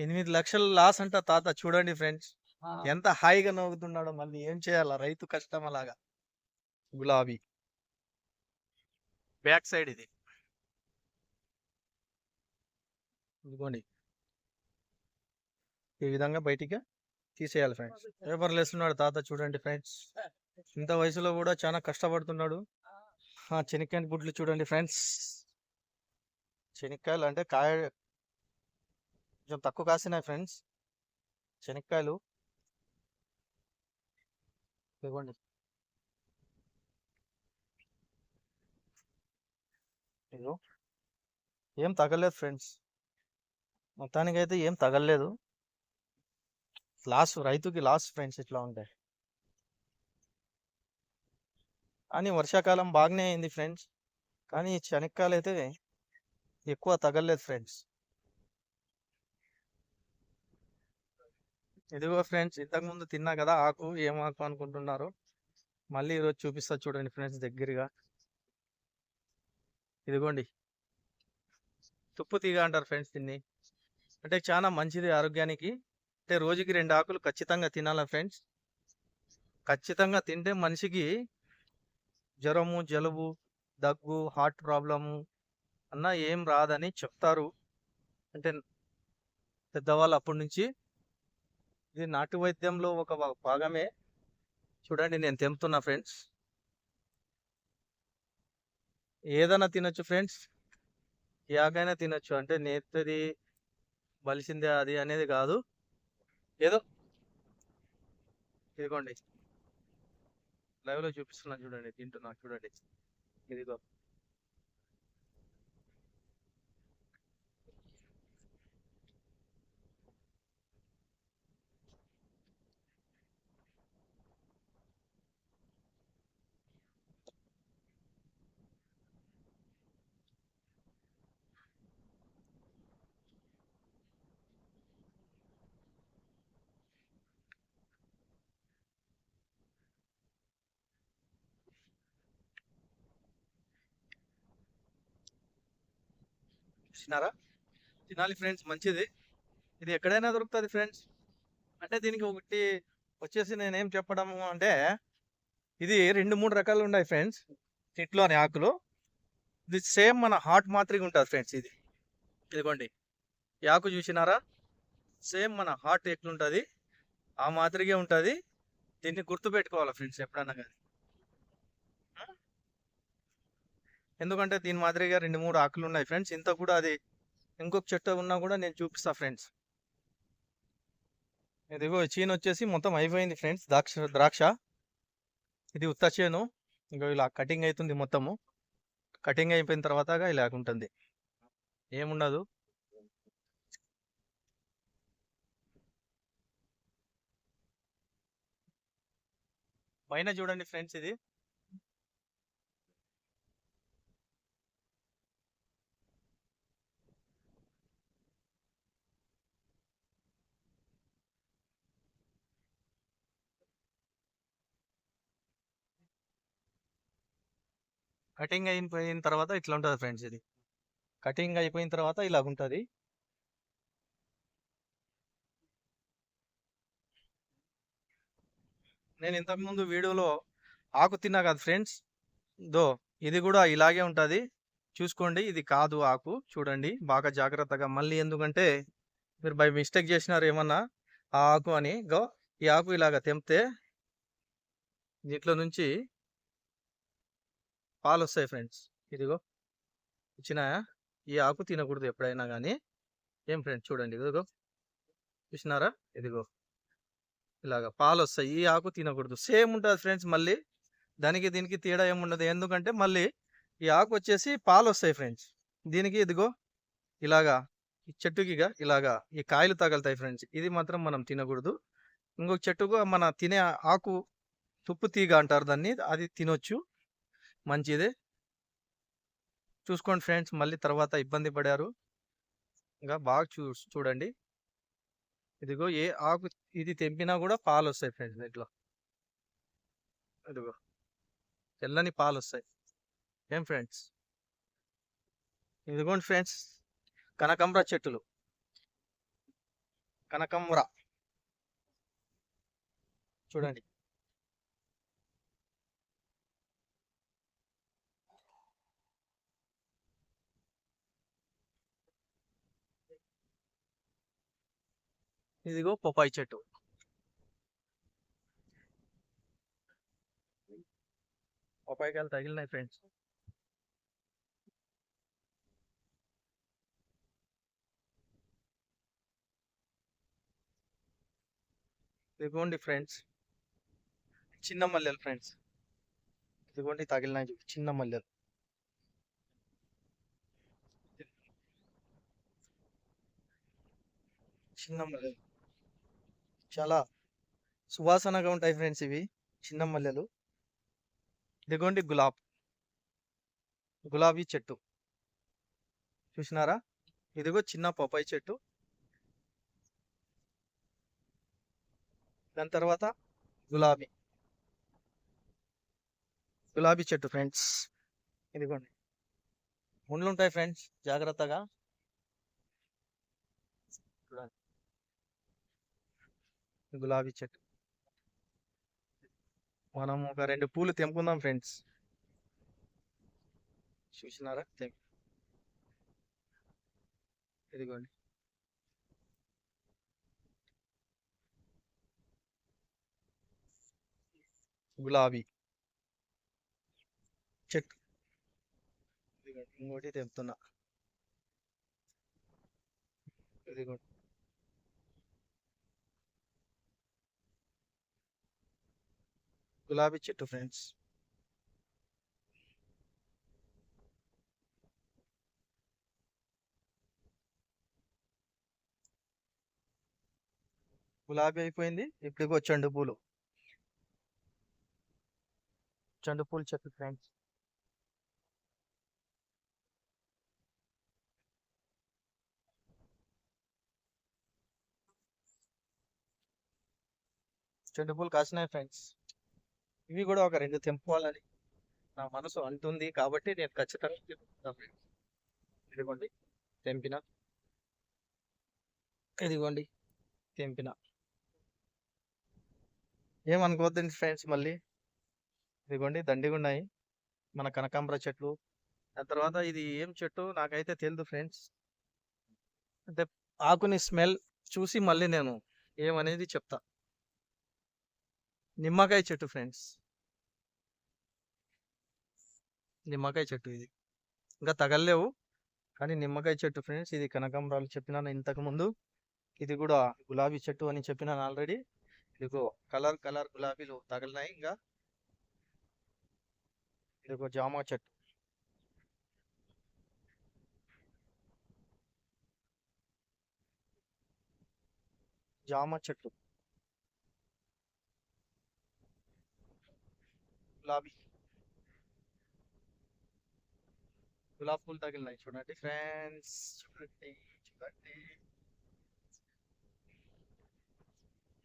ఎనిమిది లక్షల లాస్ అంట తాత చూడండి ఫ్రెండ్స్. ఎంత హాయిగా నవ్వుతున్నాడో మళ్ళీ ఏం చేయాలా? రైతు కష్టం అలాగా. గులాబీ. బ్యాక్ సైడ్ ఇది. ఇదిగోండి. ఈ విధంగా బయటికి తీసేయాలి ఫ్రెండ్స్. పేపర్లు వేస్తున్నాడు తాత చూడండి ఫ్రెండ్స్. ఇంత వయసులో కూడా చాలా కష్టపడుతున్నాడు. ఆ, చెనిక్కాయ గుడ్లు చూడండి ఫ్రెండ్స్. చెనిక్కాయలు అంటే కాయ కొంచెం తక్కువ కాసినాయి ఫ్రెండ్స్. శనక్కాయలు. ఇవ్వండి. ఇదిగో. ఏం తగలేదు ఫ్రెండ్స్. మొత్తానికైతే ఏం తగలేదు లాస్ రైతుకి లాస్ ఫ్రెండ్స్ ఇట్లా ఉంటాయి కానీ వర్షాకాలం బాగానే అయింది ఫ్రెండ్స్. కానీ శనక్కాయలు అయితే ఎక్కువ తగలేదు ఫ్రెండ్స్. ఇదిగో ఫ్రెండ్స్ ఇంతకుముందు తిన్నా కదా ఆకు ఏం ఆకు అనుకుంటున్నారు మళ్ళీ ఈరోజు చూపిస్తా చూడండి ఫ్రెండ్స్ దగ్గరగా. ఇదిగోండి. తుప్పు తీగ అంటారు ఫ్రెండ్స్ తిని అంటే చాలా మంచిది ఆరోగ్యానికి. అంటే రోజుకి రెండు ఆకులు ఖచ్చితంగా తినాలా ఫ్రెండ్స్? ఖచ్చితంగా తింటే మనిషికి జ్వరము జలుబు దగ్గు హార్ట్ ప్రాబ్లము అన్న ఏం రాదని చెప్తారు. అంటే పెద్దవాళ్ళు అప్పటి నుంచి ఇది నాటు వైద్యంలో ఒక భాగమే. చూడండి నేను తెంపుతున్నా ఫ్రెండ్స్. ఏదైనా తినొచ్చు ఫ్రెండ్స్. యాగైనా తినొచ్చు. అంటే నేతది బలిసిందే అది అనేది కాదు. ఏదో ఇదిగోండి. లైవ్లో చూపిస్తున్నా చూడండి తింటున్నా చూడండి. ఇదిగో. తిన్నారా? తినాలి ఫ్రెండ్స్ మంచిది. ఇది ఎక్కడైనా దొరుకుతుంది ఫ్రెండ్స్. అంటే దీనికి ఒకటి వచ్చేసి నేనేం చెప్పడము అంటే ఇది రెండు మూడు రకాలు ఉన్నాయి ఫ్రెండ్స్ చెట్లోని ఆకులు. ఇది సేమ్ మన హార్ట్ మాత్రిగా ఉంటుంది ఫ్రెండ్స్ ఇది. ఇదిగోండి. ఈ ఆకు చూసినారా? సేమ్ మన హార్ట్ ఎట్లుంటుంది? ఆ మాదిరిగే ఉంటుంది. దీన్ని గుర్తుపెట్టుకోవాలి ఫ్రెండ్స్ ఎప్పుడన్నా కానీ? ఎందుకంటే దీని మాదిరిగా రెండు మూడు ఆకులు ఉన్నాయి ఫ్రెండ్స్. ఇంత కూడా అది ఇంకొక చెట్టు ఉన్నా కూడా నేను చూపిస్తా ఫ్రెండ్స్. ఇదిగో చీను వచ్చేసి మొత్తం అయిపోయింది ఫ్రెండ్స్. ద్రాక్ష ద్రాక్ష. ఇది ఉత్త చేను. ఇంకా ఇలా కటింగ్ అవుతుంది మొత్తము. కటింగ్ అయిపోయిన తర్వాత ఇలా ఉంటుంది. ఏముండదు. పైన చూడండి ఫ్రెండ్స్ ఇది. కటింగ్ అయిపోయిన తర్వాత ఇట్లా ఉంటుంది ఫ్రెండ్స్ ఇది. కటింగ్ అయిపోయిన తర్వాత ఇలా ఉంటుంది. నేను ఇంతకుముందు వీడియోలో ఆకు తిన్నా కాదు ఫ్రెండ్స్? దో ఇది కూడా ఇలాగే ఉంటుంది. చూసుకోండి ఇది కాదు ఆకు. చూడండి బాగా జాగ్రత్తగా. మళ్ళీ ఎందుకంటే మీరు బై మిస్టేక్ చేసినారు ఏమన్నా? ఆ ఆకు అని. గో ఈ ఆకు ఇలాగ తెంపితే దీంట్లో నుంచి పాలు వస్తాయి ఫ్రెండ్స్. ఇదిగో. ఇచ్చినాయా? ఈ ఆకు తినకూడదు ఎప్పుడైనా కానీ ఏం ఫ్రెండ్స్ చూడండి. ఇదిగో. చూసినారా? ఇదిగో. ఇలాగ పాలు వస్తాయి ఈ ఆకు తినకూడదు. సేమ్ ఉంటుంది ఫ్రెండ్స్ మళ్ళీ. దానికి దీనికి తేడా ఏముండదు ఎందుకంటే మళ్ళీ ఈ ఆకు వచ్చేసి పాలు వస్తాయి ఫ్రెండ్స్. దీనికి ఇదిగో. ఇలాగా ఈ చెట్టుకిగా ఇలాగా ఈ కాయలు తగలుతాయి ఫ్రెండ్స్. ఇది మాత్రం మనం తినకూడదు. ఇంకొక చెట్టుకు మన తినే ఆకు తుప్పు తీగ అంటారు దాన్ని. అది తినొచ్చు. మంచిదే. చూసుకోండి ఫ్రెండ్స్ మళ్ళీ తర్వాత ఇబ్బంది పడారు. ఇంకా బాగా చూ చూడండి. ఇదిగో ఏ ఆకు ఇది తెంపినా కూడా పాలు వస్తాయి ఫ్రెండ్స్ దీంట్లో. ఇదిగో. తెల్లని పాలు వస్తాయి ఏం ఫ్రెండ్స్? ఇదిగోండి ఫ్రెండ్స్ కనకంబర చెట్టులు. కనకంబర. చూడండి. ఇదిగో పపాయి చెట్టు. పపాయికాయలు తగిలినాయి ఫ్రెండ్స్. ఇదిగోండి ఫ్రెండ్స్. చిన్న మల్లెలు ఫ్రెండ్స్. ఇదిగోండి తగిలినాయి చిన్న మల్లెలు. చిన్న మల్లెలు. చాలా సువాసనగా ఉంటాయి ఫ్రెండ్స్ ఇవి చిన్న మల్లెలు. ఇదిగోండి గులాబ్. గులాబీ చెట్టు. చూసినారా? ఇదిగో చిన్న పపాయి చెట్టు. దాని తర్వాత గులాబీ. గులాబీ చెట్టు ఫ్రెండ్స్. ఇదిగోండి. ముళ్ళు ఉంటాయి ఫ్రెండ్స్ జాగ్రత్తగా. గులాబీ చెట్టు. మనం ఒక రెండు పూలు తెంపుకుందాం ఫ్రెండ్స్. చూసినారా? తెంపు ఇదిగోండి. గులాబీ చెట్టు. ఇదిగోండి ఇంకోటి తెంపుతున్నా. ఇదిగోండి. గులాబీ చెట్టు ఫ్రెండ్స్. గులాబీ అయిపోయింది. ఇప్పుడు చెండు పూలు. చెండు పూలు చెట్టు ఫ్రెండ్స్. చెండు పూలు కాసినాయి ఫ్రెండ్స్. ఇవి కూడా ఒక రెండు తెంపుకోవాలని నా మనసు అంటుంది కాబట్టి నేను ఖచ్చితంగా ఇదిగోండి తెంపిన. ఇదిగోండి తెంపిన. ఏమనుకోవద్దండి ఫ్రెండ్స్ మళ్ళీ? ఇదిగోండి దండిగా ఉన్నాయి. మన కనకాంబర చెట్లు. ఆ తర్వాత ఇది ఏం చెట్టు? నాకైతే తెలియదు ఫ్రెండ్స్ అంటే ఆకుని స్మెల్ చూసి మళ్ళీ నేను ఏమనేది చెప్తా. నిమ్మకాయ చెట్టు ఫ్రెండ్స్ నిమ్మకాయ చెట్టు ఇది. ఇంకా తగలలేవు. కానీ నిమ్మకాయ చెట్టు ఫ్రెండ్స్ ఇది కనకాంబరాలు చెప్పినాను ఇంతకు ముందు. ఇది కూడా గులాబీ చెట్టు అని చెప్పినాను ఆల్రెడీ. ఇదిగో కలర్ కలర్ గులాబీలు తగిలినాయి ఇంకా. ఇదిగో జామ చెట్టు. జామ చెట్టు. గులాబీ. గులాబ్ పూలు తగిలినాయి చూడండి. ఫ్రెండ్స్ చూడండి చూడండి.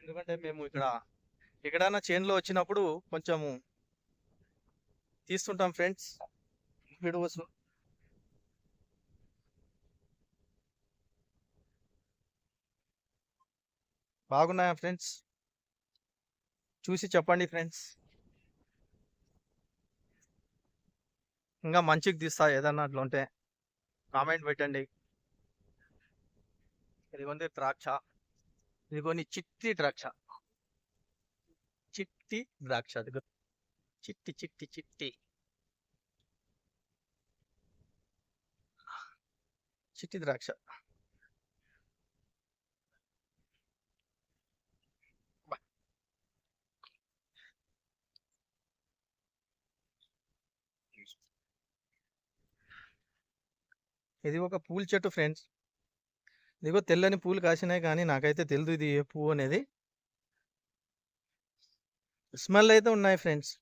ఎందుకంటే మేము ఇక్కడ ఎక్కడైనా చేన్లో వచ్చినప్పుడు కొంచెము తీస్తుంటాం ఫ్రెండ్స్. వీడియోస్ బాగున్నాయా ఫ్రెండ్స్? చూసి చెప్పండి ఫ్రెండ్స్. ఇంకా మంచిగా తీస్తా ఏదన్నా అట్లా ఉంటే. కామెంట్ పెట్టండి. ఇదిగోండి ద్రాక్ష. ఇదిగోని చిట్టి ద్రాక్ష. చిట్టి ద్రాక్ష అదిగో చిట్టి చిట్టి చిట్టి. చిట్టి ద్రాక్ష. ఇది ఒక పూల చెట్టు ఫ్రెండ్స్ ఇదిగో తెల్లని పూలు కాసినాయి కానీ నాకైతే తెలియదు ఇది ఏ పువ్వు అనేది. స్మెల్ అయితే ఉన్నాయి ఫ్రెండ్స్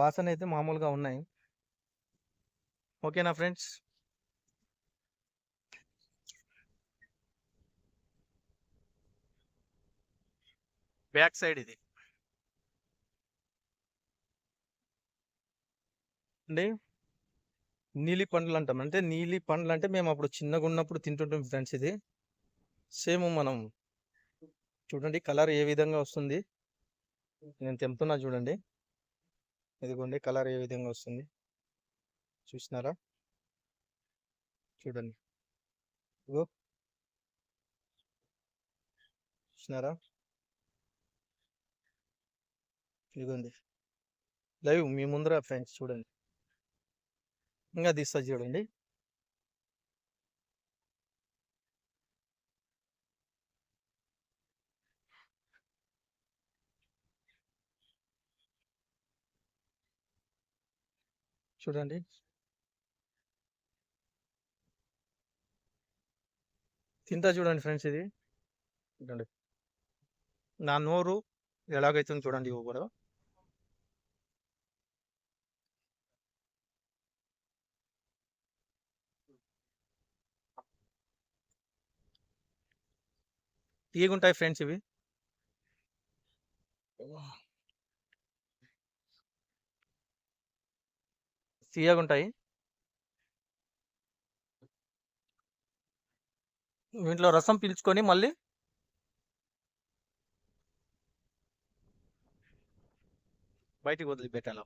వాసన అయితే మామూలుగా ఉన్నాయి. ఓకేనా ఫ్రెండ్స్ బ్యాక్ సైడ్ ఇది. అండి? నీలి పండ్లు అంటాం అంటే నీలి పండ్లు అంటే మేము అప్పుడు చిన్నగా ఉన్నప్పుడు తింటుంటాం ఫ్రెండ్స్ ఇది. సేమ్ మనం చూడండి కలర్ ఏ విధంగా వస్తుంది. నేను తెంపుతున్నా చూడండి. ఇదిగోండి కలర్ ఏ విధంగా వస్తుంది. చూసినారా? చూడండి. ఇగో చూసినారా? ఇదిగోండి. లైవ్ మీ ముందర ఫ్రెండ్స్ చూడండి. ఇంకా తీస్తా చూడండి. చూడండి. తింటా చూడండి ఫ్రెండ్స్ ఇది. చూడండి నా నోరు ఎలాగైతుందో చూడండి ఇవ్వకూడదు తీయగుంటాయి ఫ్రెండ్స్ ఇవి. తీయగుంటాయి. వీటిలో రసం పీల్చుకొని మళ్ళీ బయటికి వదిలిపెట్టాలి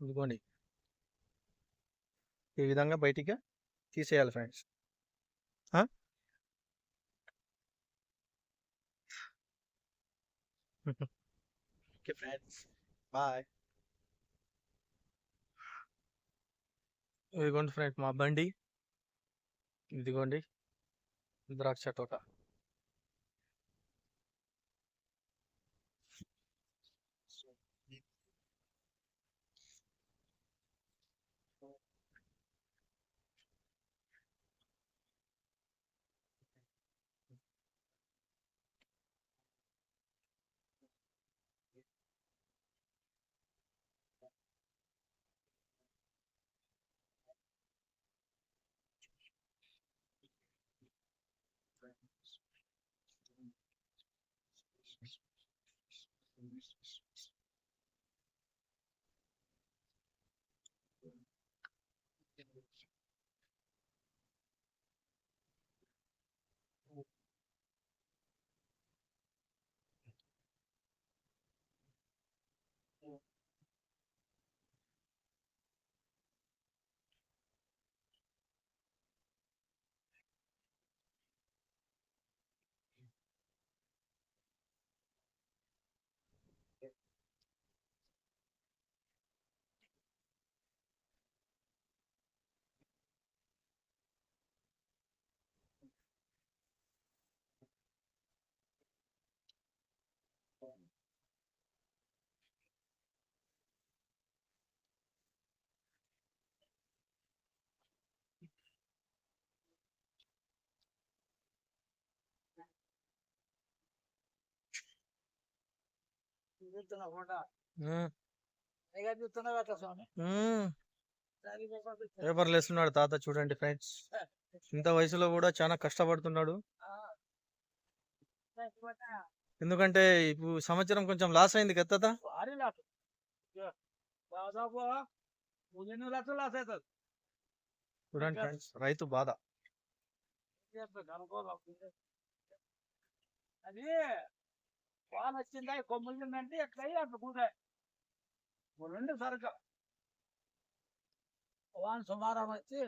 ఇదిగోండి. ఈ విధంగా బయటికి తీసేయాలి ఫ్రెండ్స్. Okay friends. బాయ్. ఇదిగోండి ఫ్రెండ్స్ మా బండి. ఇదిగోండి. ద్రాక్ష తోట. Jesus. చూస్తున్నా చూస్తున్నావు స్వామి. పేపర్ లేస్తున్నాడు తాత చూడండి ఫ్రెండ్స్. ఇంత వయసులో కూడా చాలా కష్టపడుతున్నాడు. ఎందుకంటే ఇప్పుడు సంవత్సరం కొంచెం లాస్ అయింది కదా తాత? చూడండి ఫ్రెండ్స్ రైతు బాధ. అది వాన వచ్చిందా? కొమ్ములిందంటే ఎట్లా అట్లా కూతాయి రెండు సరుకు. వాన సుమారం వచ్చి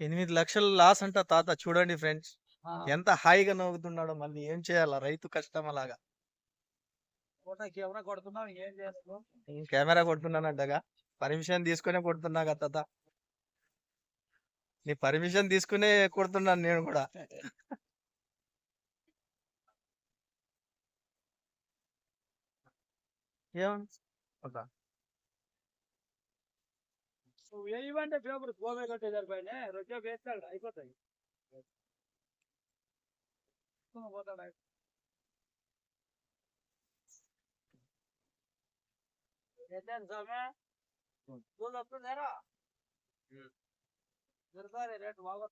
ఎనిమిది లక్షలు లాస్ అంట తాత చూడండి ఫ్రెండ్స్ ఎంత హాయిగా నవ్వుతున్నాడో మళ్ళీ ఏం చేయాలా? రైతు కష్టం అలాగా. ఫోటోకి ఎవరైనా కొడుతున్నాం ఏం కెమెరా కొడుతున్నానంటగా. పర్మిషన్ తీసుకునే కొడుతున్నా కదా తాత. నీ పర్మిషన్ తీసుకునే కొడుతున్నాను నేను కూడా. ఏమన్నా నువ్వు వేయమంటే పేపర్ గోవే కట్టే సరిపోయినా రొట్టె వేస్తాడు అయిపోతాయి పోతాడు ఏంటంటే స్వామి చూడు వస్తుందేరా దొరకాలి రేటు బాగా